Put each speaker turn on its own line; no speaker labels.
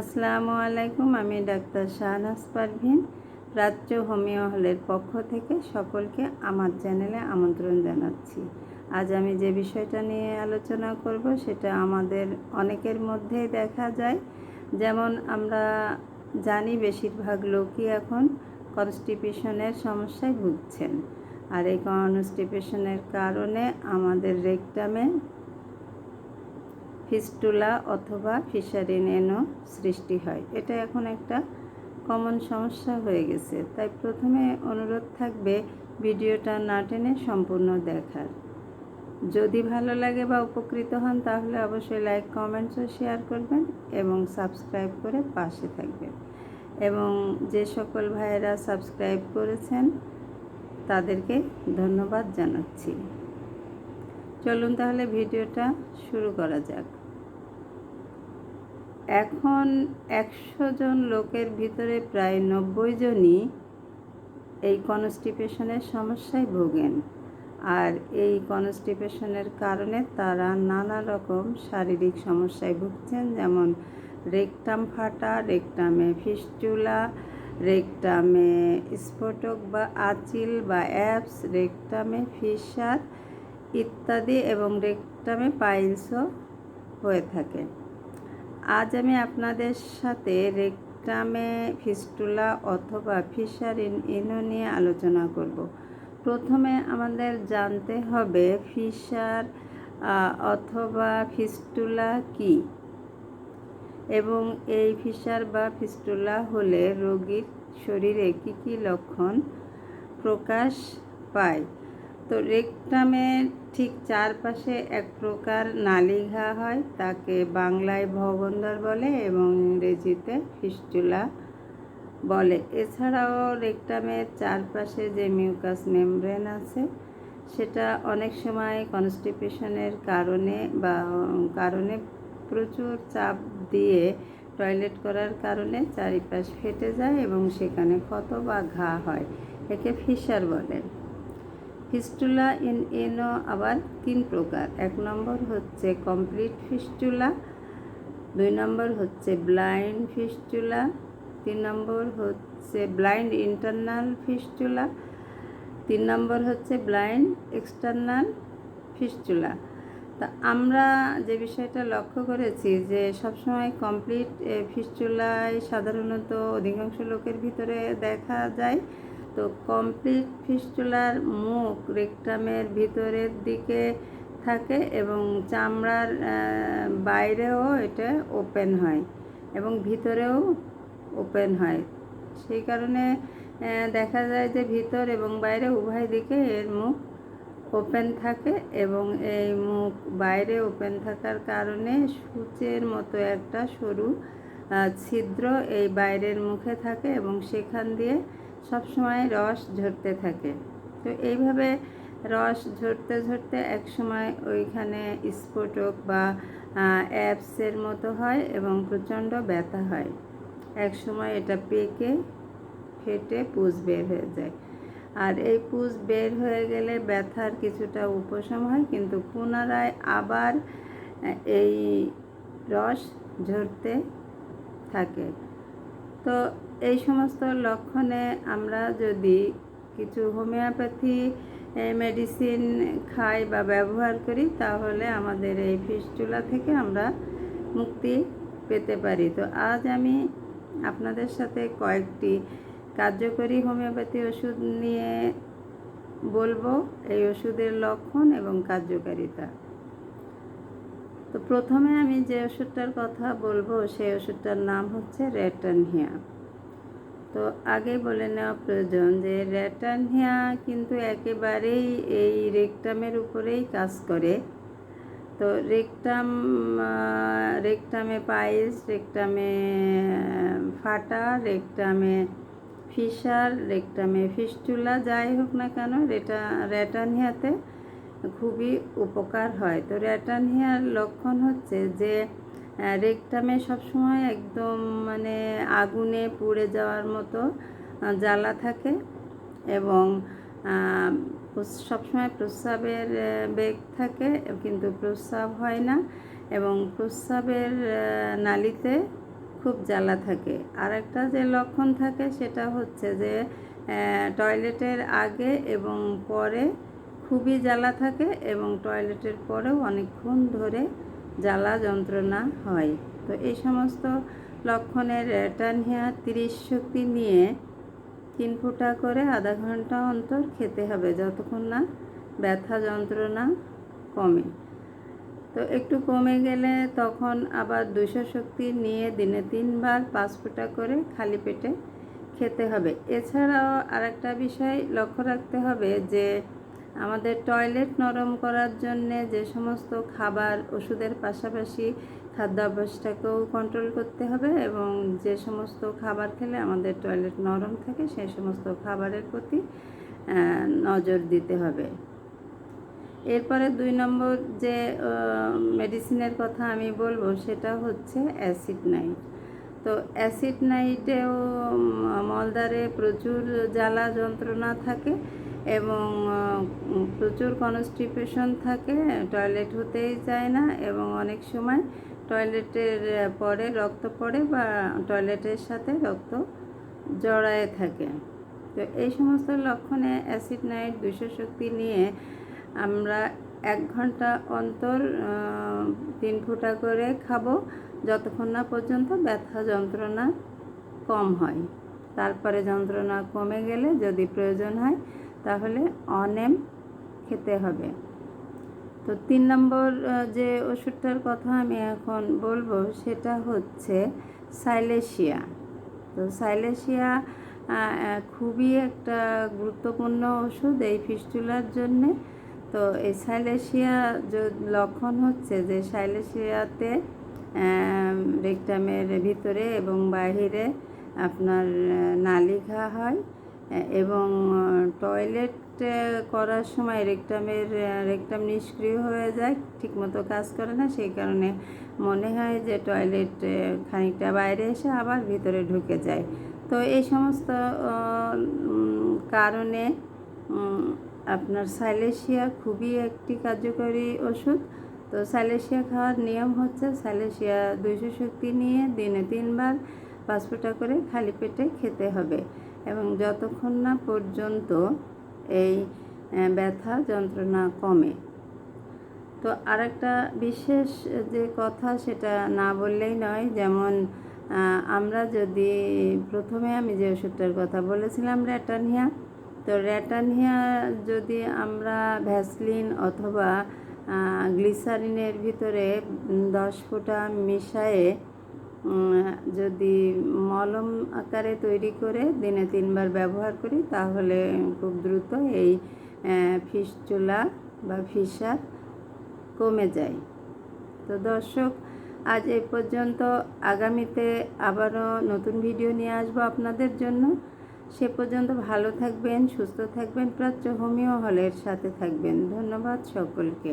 আসসালামু আলাইকুম, আমি ডাক্তার শাহনাজ পারভিন প্রাচ্য হোমিও হলের পক্ষ থেকে সকলকে আমার চ্যানেলে আমন্ত্রণ জানাচ্ছি। আজ আমি যে বিষয়টা নিয়ে আলোচনা করব, সেটা আমাদের অনেকের মধ্যেই দেখা যায়। যেমন আমরা জানি বেশিরভাগ লোকই এখন কনস্টিপেশনের সমস্যায় ভুগছেন। আর এই কনস্টিপেশনের কারণে আমাদের রেকটামে ফিস্টুলা অথবা ফিশারিনেনও সৃষ্টি হয়। এটা এখন একটা কমন সমস্যা হয়ে গেছে। তাই প্রথমে অনুরোধ থাকবে ভিডিওটা না টেনে সম্পূর্ণ দেখার। যদি ভালো লাগে বা উপকৃত হন, তাহলে অবশ্যই লাইক, কমেন্টস ও শেয়ার করবেন এবং সাবস্ক্রাইব করে পাশে থাকবেন। এবং যে সকল ভাইয়েরা সাবস্ক্রাইব করেছেন, তাদেরকে ধন্যবাদ জানাচ্ছি। চলুন তাহলে ভিডিওটা শুরু করা যাক। এখন একশো জন লোকের ভিতরে প্রায় নব্বই জনই এই কনস্টিপেশনের সমস্যায় ভোগেন। আর এই কনস্টিপেশনের কারণে তারা নানা রকম শারীরিক সমস্যায় ভুগছেন, যেমন রেকটাম ফাটা, রেকটামে ফিস্টুলা, রেকটামে স্ফোটক বা আচিল বা অ্যাপস, রেকটামে ফিসার ইত্যাদি এবং রেকটামে পাইলসও হয়ে থাকে। আজ আমি আপনাদের সাথে রেকটামে ফিস্টুলা অথবা ফিশার ইনো নিয়ে আলোচনা করব। প্রথমে আমাদের জানতে হবে ফিশার অথবা ফিস্টুলা কি? এবং এই ফিশার বা ফিস্টুলা হলে রোগীর শরীরে কী কী লক্ষণ প্রকাশ পায়? তো রেকটামের ঠিক চারপাশে এক প্রকার নালিঘা হয়, তাকে বাংলায় ভবন্দর বলে এবং ইংরেজিতে ফিস্টুলা বলে। এছাড়াও রেকটামের চারপাশে যে মিউকাস মেমব্রেন আছে, সেটা অনেক সময় কনস্টিপেশনের কারণে বা কারণে প্রচুর চাপ দিয়ে টয়লেট করার কারণে চারিপাশ ফেটে যায় এবং সেখানে ক্ষত বা ঘা হয়, একে ফিশার বলে। ফিস্টুলা ইন এনো আবার তিন প্রকার। এক নম্বর হচ্ছে কমপ্লিট ফিস্টুলা, দুই নম্বর হচ্ছে ব্লাইন্ড ফিস্টুলা, তিন নম্বর হচ্ছে ব্লাইন্ড ইন্টারনাল ফিস্টুলা, তিন নম্বর হচ্ছে ব্লাইন্ড এক্সটার্নাল ফিস্টুলা। তা আমরা যে বিষয়টা লক্ষ্য করেছি যে সবসময় কমপ্লিট ফিস্টুলায় সাধারণত অধিকাংশ লোকের ভিতরে দেখা যায় তো কমপ্লিট ফিস্টুলার মুখ রেকটামের ভিতরের দিকে থাকে এবং চামড়ার বাইরেও এটা ওপেন হয় এবং ভিতরেও ওপেন হয়। সেই কারণে দেখা যায় যে ভিতর এবং বাইরে উভয় দিকে এর মুখ ওপেন থাকে এবং এই মুখ বাইরে ওপেন থাকার কারণে সূচের মতো একটা সরু ছিদ্র এই বাইরের মুখে থাকে এবং সেখান দিয়ে সবসময় রস ঝরতে থাকে। তো এইভাবে রস ঝরতে ঝরতে এক সময় ওইখানে স্ফোটক বা অ্যাপসের মতো হয় এবং প্রচণ্ড ব্যথা হয়। এক সময় এটা পেকে, ফেটে পুষ বের হয়ে যায়। আর এই পুষ বের হয়ে গেলে ব্যথার কিছুটা উপশম হয়, কিন্তু পুনরায় আবার এই রস ঝরতে থাকে। তো এই সমস্ত লক্ষণে আমরা যদি কিছু হোমিওপ্যাথি মেডিসিন খাই বা ব্যবহার করি, তাহলে আমাদের এই ফিস্টুলা থেকে আমরা মুক্তি পেতে পারি। তো আজ আমি আপনাদের সাথে কয়েকটি কার্যকরী হোমিওপ্যাথি ওষুধ নিয়ে বলব। এই ওষুধের লক্ষণ এবং কার্যকারিতা। তো প্রথমে আমি যে ওষুধটার কথা বলব, সেই ওষুধটার নাম হচ্ছে রেটানহিয়া। তো আগে বলে নেওয়া প্রয়োজন যে রেটানহিয়া কিন্তু একেবারেই এই রেকটামের উপরেই কাজ করে। তো রেকটাম রেকটামে পাইস রেকটামে ফাটা, রেকটামে ফিশার, রেকটামে ফিস্টুলা, যাই হোক না কেন, রেটা, রেটানহিয়াতে খুবই উপকার হয়। তো রেটানহিয়ার লক্ষণ হচ্ছে যে রেকটামে সবসময় একদম মানে আগুনে পুড়ে যাওয়ার মতো জ্বালা থাকে এবং সবসময় প্রস্রাবের বেগ থাকে কিন্তু প্রস্রাব হয় না এবং প্রস্রাবের নালিতে খুব জ্বালা থাকে। আর একটা যে লক্ষণ থাকে সেটা হচ্ছে যে টয়লেটের আগে এবং পরে খুবই জ্বালা থাকে এবং টয়লেটের পরেও অনেকক্ষণ ধরে জ্বালা যন্ত্রণা হয়। তো এই সমস্ত লক্ষণের টানহিয়া তিরিশ শক্তি নিয়ে তিন ফুটা করে আধা ঘণ্টা অন্তর খেতে হবে যতক্ষণ না ব্যথা যন্ত্রণা কমে। তো একটু কমে গেলে তখন আবার দুশো শক্তি নিয়ে দিনে তিনবার পাঁচ ফুটা করে খালি পেটে খেতে হবে। এছাড়াও আরেকটা বিষয় লক্ষ্য রাখতে হবে যে আমাদের টয়লেট নরম করার জন্যে যে সমস্ত খাবার ওষুধের পাশাপাশি খাদ্যাভ্যাসটাকেও কন্ট্রোল করতে হবে এবং যে সমস্ত খাবার খেলে আমাদের টয়লেট নরম থাকে সেই সমস্ত খাবারের প্রতি নজর দিতে হবে। এরপরে দুই নম্বর যে মেডিসিনের কথা আমি বলব সেটা হচ্ছে অ্যাসিড নাইট তো অ্যাসিড নাইটেও উম, মলদ্বারে প্রচুর জ্বালা যন্ত্রণা থাকে। এবং প্রচুর কনস্টিপেশন থাকে টয়লেট হতেই চায় না এবং অনেক সময় টয়লেটের পরে রক্ত পড়ে বা টয়লেটের সাথে রক্ত জড়ায় থাকে। তো এই সমস্ত লক্ষণে অ্যাসিড নাইট শক্তি নিয়ে আমরা এক ঘণ্টা অন্তর তিন ফুটা করে খাব, যতক্ষণ না পর্যন্ত ব্যথা যন্ত্রণা কম হয়। তারপরে যন্ত্রণা কমে গেলে যদি প্রয়োজন হয় তাহলে অনেম খেতে হবে। তো তিন নম্বর যে ওষুধটার কথা আমি এখন বলব সেটা হচ্ছে সাইলেশিয়া। তো সাইলেশিয়া খুবই একটা গুরুত্বপূর্ণ ওষুধ এই ফিস্টুলার জন্যে। তো এই সাইলেশিয়া লক্ষণ হচ্ছে যে সাইলেশিয়াতে রেকটামের ভিতরে এবং বাইরে আপনার আহ, নালি ঘা হয়। এবং টয়লেট করার সময় রেকটামের রেকটাম নিষ্ক্রিয় হয়ে যায়, ঠিকমতো কাজ করে না, সেই কারণে মনে হয় যে টয়লেট খানিকটা বাইরে এসে আবার ভিতরে ঢুকে যায়। তো এই সমস্ত কারণে আপনার সাইলেশিয়া খুবই একটি কার্যকরী ওষুধ। তো সাইলেশিয়া খাওয়ার নিয়ম হচ্ছে সাইলেশিয়া দুইশো শক্তি নিয়ে দিনে তিনবার পাঁচ ফোঁটা করে খালি পেটে খেতে হবে। এবং যতক্ষণ না পর্যন্ত এই ব্যথা যন্ত্রণা কমে। তো আরেকটা বিশেষ যে কথা সেটা না বললেই নয়, যেমন আমরা যদি প্রথমে আমি যে ওষুধটার কথা বলেছিলাম র্যাটানহিয়া তো র্যাটানহিয়া যদি আমরা ভ্যাসলিন অথবা গ্লিসারিনের ভিতরে দশ ফোঁটা মিশায়ে যদি মলম আকারে তৈরি করে দিনে তিনবার ব্যবহার করি, তাহলে খুব দ্রুত এই ফিসচুলা বা ফিসার কমে যায়। তো দর্শক, আজ এই পর্যন্ত। আগামীতে আবারও নতুন ভিডিও নিয়ে আসব আপনাদের জন্য। সে পর্যন্ত ভালো থাকবেন, সুস্থ থাকবেন, প্রাচ্য হোমিও হলের সাথে থাকবেন। ধন্যবাদ সকলকে।